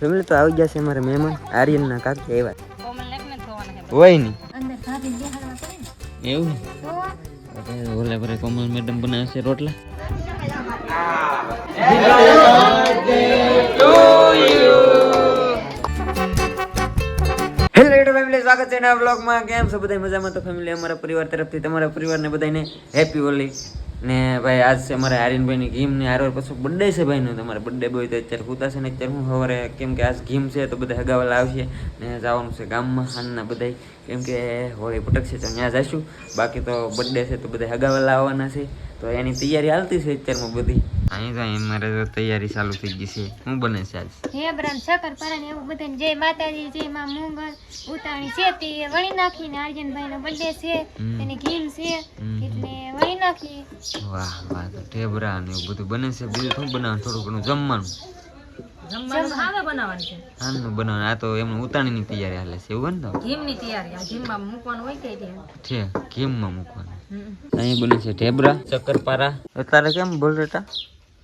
Family તો આવી જશે અમારે મહેમાન. આર્યનના કાકી આવ્યા. ને છે હોય નહીં ને એવું? તો ઓલે પર કોમલ મેડમ બનાવે છે રોટલા. હેલો યુટ્યુબ ફેમિલી સ્વાગત છે નવા બ્લોગમાં કેમ છો બધા મજામાં? તો ફેમિલી અમારા પરિવાર તરફથી, તમારા પરિવારને બધાને હેપી હોલી. ને ભાઈ, આજ છે અમારા આર્યનભાઈની ગીમ ને હારવાર પછી બર્થડે છે ભાઈનો. તમારે બર્થડે બોય તો અત્યારે હુતા છે ને અત્યારે હું સવારે, કેમ કે આજ ગીમ છે તો બધા હગાવાલા આવશે. ને જવાનું છે ગામમાં હાનના બધા કેમ કે હોળી પટકશે તો ત્યાં જઈશું બાકી તો બર્થડે છે તો બધા હગાવાલા આવવાના છે. તો એની તૈયારી હાલતી છે અત્યારમાં બધી. અહીં તો અહીં મારે તો તૈયારી ચાલુ થઈ ગઈ છે. હું બને છે આજ? હે બ્રાન શકર પરા ને એવું બધું જય માતાજી જય માં મૂંગલ ઉતાણી છે તે વળી નાખીને આર્યનભાઈ નો બર્થડે છે એને ઘીમ છે એટલે વળી નાખી વાહ વાહ તો ઢેબરા ને એવું બધું બને છે. બીજું શું બનાવવાનું? થોડું ઘણું જમવાનું. જમવાનું હાવે બનાવવાનું છે. આનું બનાવવાનું. આ તો એમનું ઉતાણીની તૈયારી હાલે છે. એવું ને તો? ઘીમની તૈયારી. આ ઘીમમાં મૂકવાનું હોય કે એટલે છે ઘીમમાં મૂકવાનું. હમ. અહીં બને છે ઢેબરા ચક્કરપારા અત્યારે કેમ બોલ રેટા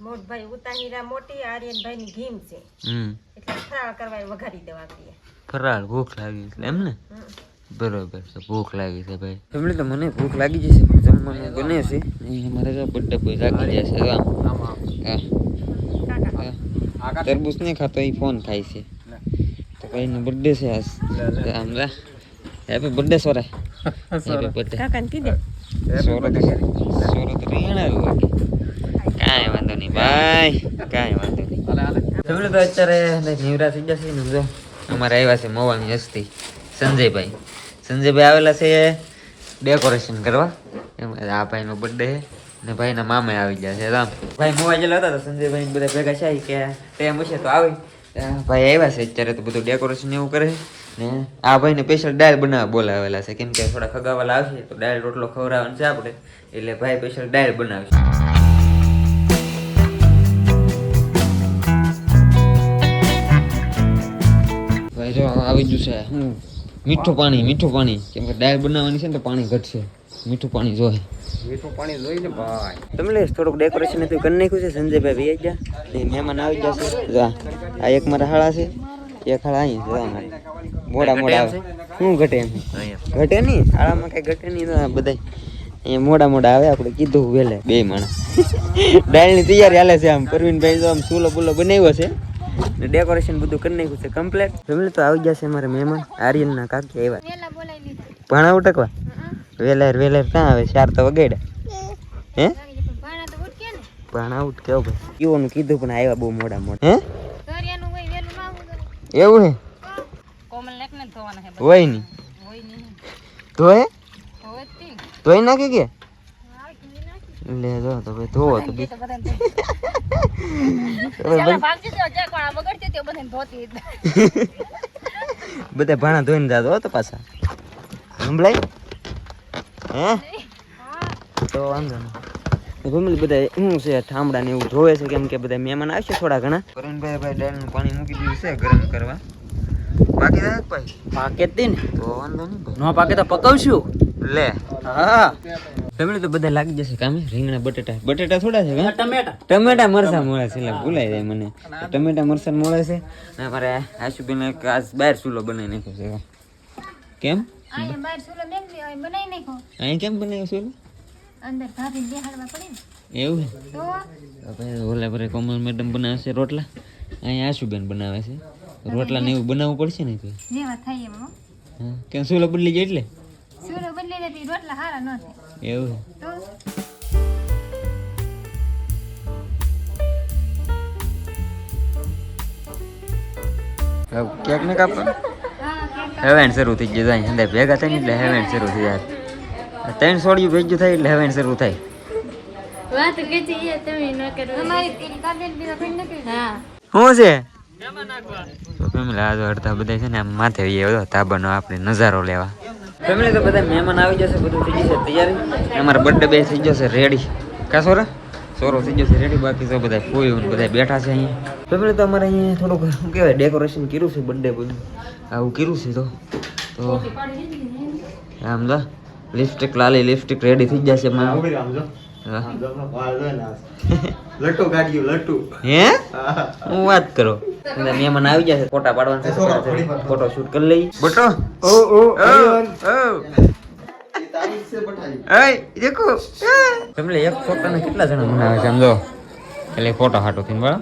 મોટભાઈ ઉતાહીરા મોટી આર્યનભાઈ ની ઘીમ છે. હમ. એટલે ફરાળ કરવા વઘારી દેવા દઈએ ફરાળ ભૂખ લાગી એટલે એમ ને? બરોબર છે ભૂખ લાગી છે ભાઈ. એમણે તો મને ભૂખ લાગી જશે પણ જમવાનું બને છે. મારે અમારે તો બર્થડે કોઈ લાગી જશે હા. તરબૂચ નહીં ખાતો એ ફોન ખાય છે. તો ભાઈ નો બર્થડે છે આજ. આમ જા હેપી બર્થડે સોરા. હેપી બર્થડે સોરો તો સોરા તો રીંગણા જ લાગે કાંઈ વાંધો નહીં ભાઈ. કાંઈ વાંધો નહીં. તો અત્યારે નિવરા થઈ જશે ને જો અમારે આવ્યા છે મોવાની હસ્તી. સંજયભાઈ. સંજયભાઈ આવેલા છે ડેકોરેશન કરવા. એમ આ ભાઈનો બર્થડે ને ભાઈના મામે આવી ગયા છે રામ. ભાઈ મોવા ગયેલા હતા તો સંજયભાઈ બધા ભેગા છે કે ટાઈમ હશે તો આવી. ભાઈ આવ્યા છે અત્યારે તો બધું ડેકોરેશન એવું કરે ને આ ભાઈને સ્પેશિયલ ડાયલ બનાવવા બોલાવેલા છે. કેમ કે થોડા ખગાવાલા આવશે તો ડાયલ રોટલો ખવડાવવાનો છે આપણે. એટલે ભાઈ સ્પેશિયલ ડાયલ બનાવશે. જો આવી ગયું છે. હું મીઠું પાણી મીઠું પાણી. કેમ કે ડાયર બનાવવાની છે ને તો પાણી ઘટશે. મીઠું પાણી જોઈએ મીઠું પાણી જોઈએ ને ભાઈ. તમે થોડુંક ડેકોરેશન હતું કરી નાખ્યું છે સંજયભાઈ વી ગયા. ને મહેમાન આવી જશે જા આ એક મારા હાળા છે એક હાળા અહીં છે મારે. મોડા મોડા આવે. શું ઘટે એમ? ઘટે નહીં? હાળામાં કઈ ઘટે નહીં તો બધા અહીંયા મોડા મોડા આવે આપણે કીધું વેલે. બે માણસ. ડાયલની તૈયારી હાલે છે આમ પરવીનભાઈ તો આમ ચૂલો બુલો બનાવ્યો છે. ને ડેકોરેશન બધું કરી નાખ્યું છે કમ્પ્લીટ ફેમિલી તો આવી જશે મારે મહેમાન. આર્યનના કાકી આવ્યા. ભાણા ઉટકવા? વેલેર વેલેર ક્યાં આવે? ચાર તો વગાડ્યા. હે? ભાણા તો કેવો ભાઈ. કીવાનું કીધું પણ આવ્યા બહુ મોડા મોડા હે? એવું હે? હોય નહીં હોય ધોઈ નાખે કે? લે જો તો ભાઈ ધોવો તો બધા ભાણા ધોઈને જાતો હો તો પાછા. સંભળાય હે? તો વાંધો નહીં. ફેમિલી બધા શું છે ઠામડા ને એવું જોવે છે કેમ કે બધા મહેમાન આવશે થોડા ઘણા. કરણભાઈ ભાઈ ડાળનું પાણી મૂકી દીધું છે ગરમ કરવા. ભાઈ? પાકે જ ને. તો વાંધો નહીં નો પાકે તો પકવશું. લે. હા. ફેમિલી તો બધા લાગી જશે કામે રીંગણા બટેટા. બટેટા થોડા છે ટમેટા. ટમેટા મરસા મળે છે એટલે ભૂલાઈ જાય મને. ટમેટા મરસા મળે છે. ને મારે આશુબેન આજ બહાર ચૂલો બનાવી નાખ્યો છે. કેમ? અહીં કેમ બનાવ્યો ચૂલો? અંદર ભાભી બેહાડવા પડે ને. એવું છે? તો તો ભાઈ ઓલા પર કોમલ મેડમ બનાવે છે રોટલા. અહીંયા આશુબેન બનાવે છે. રોટલા ને એવું બનાવવું પડશે ને કોઈ? જેવા થાય એમ હા. કેમ ચૂલો બદલી જાય એટલે? ચૂલો બદલી જતી રોટલા સારા ન થાય. એવું કેક ને કાપ હા કેક હેવેન શરૂ થઈ ગયું જાય અંદર ભેગા થાય ને એટલે હેવેન શરૂ થઈ જાય. ત્રણ સોળિયું ભેગું થાય એટલે હેવેન શરૂ થાય. વાત કે છે તમે ન કરો. અમારી તેરી કાઢે બીજા કોઈ નથી હા. શું છે? તો ફેમિલી આ જો અડધા બધા છે ને આમ માથે તાબાનો આપણે નજારો લેવા. ફેમિલી તો બધા મહેમાન આવી જશે બધું થઈ જશે તૈયારી. અમારા બર્થડે બે થઈ જશે રેડી કા સોરા? સોરો થઈ જશે રેડી બાકી તો બધા કોઈ બધા બેઠા છે અહીંયા. ફેમિલી તો અમારે અહીંયા થોડુંક શું કહેવાય ડેકોરેશન કર્યું છે બર્થડે બધું. આવું કર્યું છે તો. તો આમ તો લિપસ્ટિક લાલી લિપસ્ટિક રેડી થઈ જશે એમાં. હા. કાઢ્યું લટ્ટુ હે? હું. વાત કરો. મહેમાન આવી ગયા છે ફોટા પાડવાના ફોટો શૂટ કરી લઈ. બટો. ઓ ઓ દેખો. તમને એક ફોટાને કેટલા જણા બનાવે છે સમજો એટલે ફોટો હાટો થઈને બરાબર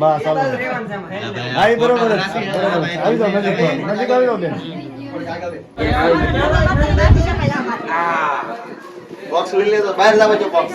બસ આવી. બરોબર આવી જાઓ નજીક નજીક આવી જાઓ બેન. બોક્સ લઈ લેજો બહાર લાવો છો બોક્સ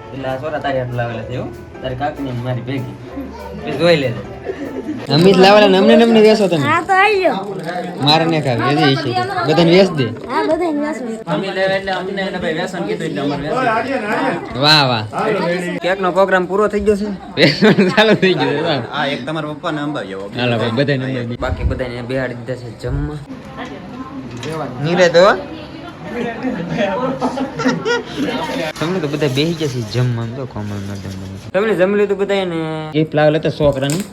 એટલે સોરા તારી હાથ લાવેલા છે એવું તારી કાકની મારી ભેગી. જોઈ લેજો. અમિત લાવેલા ને અમને અમને વેસો તમે હા તો આવ્યો મારે ને ખાવી એ છે. બધાને વેચ દે. હા બધા વાસુ વાહ વાહ. કેક નો પ્રોગ્રામ પૂરો થઈ ગયો છે? વેસન ચાલુ થઈ ગયો હા વાહ. આ એક તમારા પપ્પાને અંબાવી આવો હાલો ભાઈ બધાને બાકી બધાને બેહાડી દીધા છે જમવા. નીરે તો તમને તો બધા બેસી છે જમવાનું તો કોમલ મેડમ તમને જમી લીધું બધા ને લાવેલા હતા છોકરાની.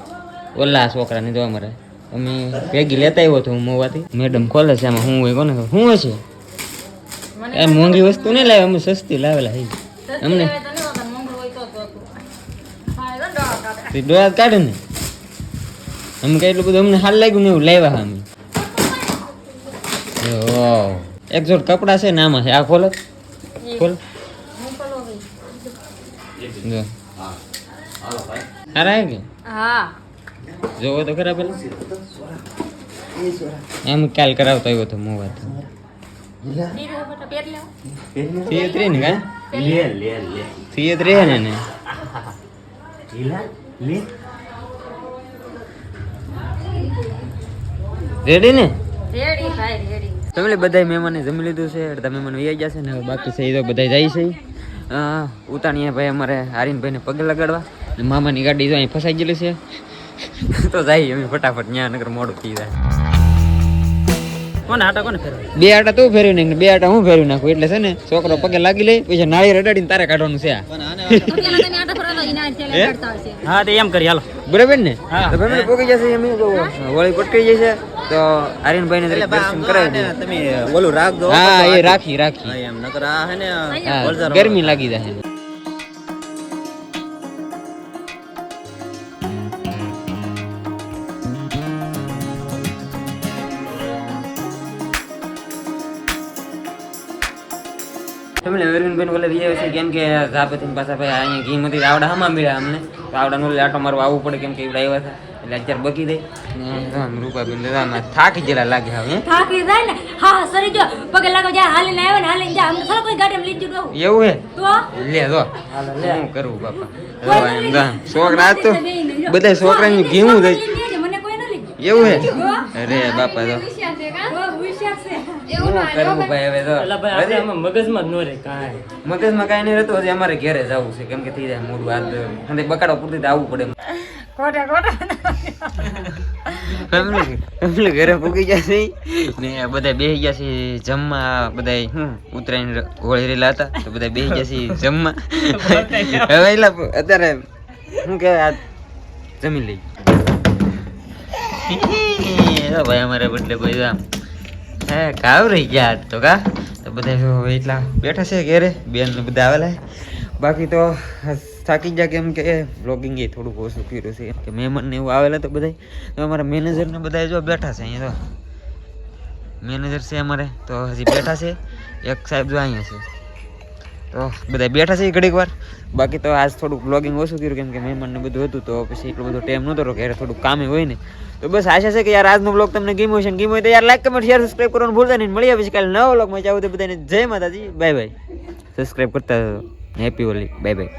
ઓલા છોકરાની જો અમારે. અમે ભેગી લેતા આવ્યો હતો હું મોવાથી. મેડમ ખોલે છે આમાં શું હોય કોને? શું હશે? એ મોંઘી વસ્તુ નહીં લાવે અમે સસ્તી લાવેલા છે અમને? તે ડોળા કાઢે ને. અમે કઈ એટલું બધું અમને હાલ લાગ્યું ને એવું લાવ્યા અમે. એક જોડ કપડા છે ને આમાં છે. આ ખોલ. ખોલ. જો. સારા હે કે? હા. જોવો તો ખરા પેલા. એમ કાલ કરાવતો આવ્યો તો મોવા તો થિયેત રે ને કા થિયેત રે ને ને રેડી ને રેડી ભાઈ તમે બધા મહેમાને જમી લીધું છે અડધા મહેમાન વૈયા ગયા છે ને બાકી છે એ તો બધા જાય છે. ઉતાણીએ ભાઈ અમારે આરીનભાઈને પગે લગાડવા મામાની ગાડી જો અહીં ફસાઈ ગયેલી છે. તો જાય અમે ફટાફટ ત્યાં નગર મોડું થઈ જાય. કોને આટા કોને ફેરવે? બે આટા તું ફેરવી નાખ બે આટા હું ફેરવી નાખું. એટલે છે ને છોકરો પગે લાગી લે પછી નાળી રડાડીને તારે કાઢવાનું છે હા? તે એમ કરી હાલો. બરાબર ને? હા. તો ભાઈ પોકી જશે અમે તો વળી પટકી જશે. તો આર્યનભાઈ ને દર્શન કરાવી દે તમે ઓલું રાખજો હા એ રાખી રાખી. એમ નકર આ હે ને ગરમી લાગી અરવિંદભાઈ બોલે છે કેમ કે ઝાપેથી પાછા ભાઈ અહીંયા ઘી માંથી આવડા હમા મળ્યા અમને. આવડા નો આટો મારવા આવવું પડે કેમ કે એવડા આવ્યા હતા. એટલે અત્યારે બકી દે. રૂપાબેન દાદા થાકી જેલા લાગે હવે થાકી જાય ને? હા સરી જો પગે લાગો જા હાલીને આવ્યો ને હાલીને જા અમને થોડો કોઈ ગાડી લઈ જતું એવું હે? તો લે જો શું કરું બાપા. છોકરા તો બધા છોકરાને ઘીવું જાય મને કોઈ ન લઈ ગયું એવું હે? અરે બાપા તો મગજમાં જ નઈ રહે મગજમાં કાંઈ નહીં રહેતું હજી અમારે ઘેરે જવું છે કેમ કે થઈ જાય મોડું હાથ બકાડો પૂરતી તો આવવું પડે. ખોટા ખોટા ઘરે પૂગી જશે ને બધા બેસી ગયા છે જમવા બધા હું ઉતરાયણ હોળી રેલા હતા તો બધા બેસી ગયા છે જમવા. હવે એલા અત્યારે શું કહેવાય આ જમી લઈ ભાઈ અમારે બદલે ભાઈ આમ હે કાવ રહી ગયા આજ તો કા? તો બધા એટલા બેઠા છે ઘેરે બેન બધા આવેલા બાકી તો થાકી ગયા કેમ કે બ્લોગિંગ એ થોડુંક ઓછું કર્યું છે. કે મહેમાન ને એવું આવેલા તો બધા તો અમારા મેનેજર ને બધા જો બેઠા છે અહીંયા તો. મેનેજર છે અમારે, તો હજી બેઠા છે. એક સાહેબ જો અહીંયા છે. તો બધા બેઠા છે ઘડીક વાર. બાકી તો આજ થોડુંક બ્લોગિંગ ઓછું કર્યું કેમ કે મહેમાન ને બધું હતું, તો પછી એટલો બધો ટાઈમ નહોતો રહ્યો ઘરે થોડુંક કામે હોય ને. તો બસ આશા છે કે યાર આજનો બ્લોગ તમને ગમ્યો છે ગમ્યો હોય તો યાર લાઈક કમેન્ટ શેર સબસ્ક્રાઈબ કરવાનું ભૂલતા નહીં. મળીએ પછી કાલે નવા બ્લોગમાં જાવ તો બધાને Jai Mataji. Bye bye subscribe કરતા હેપી હોલી બાય બાય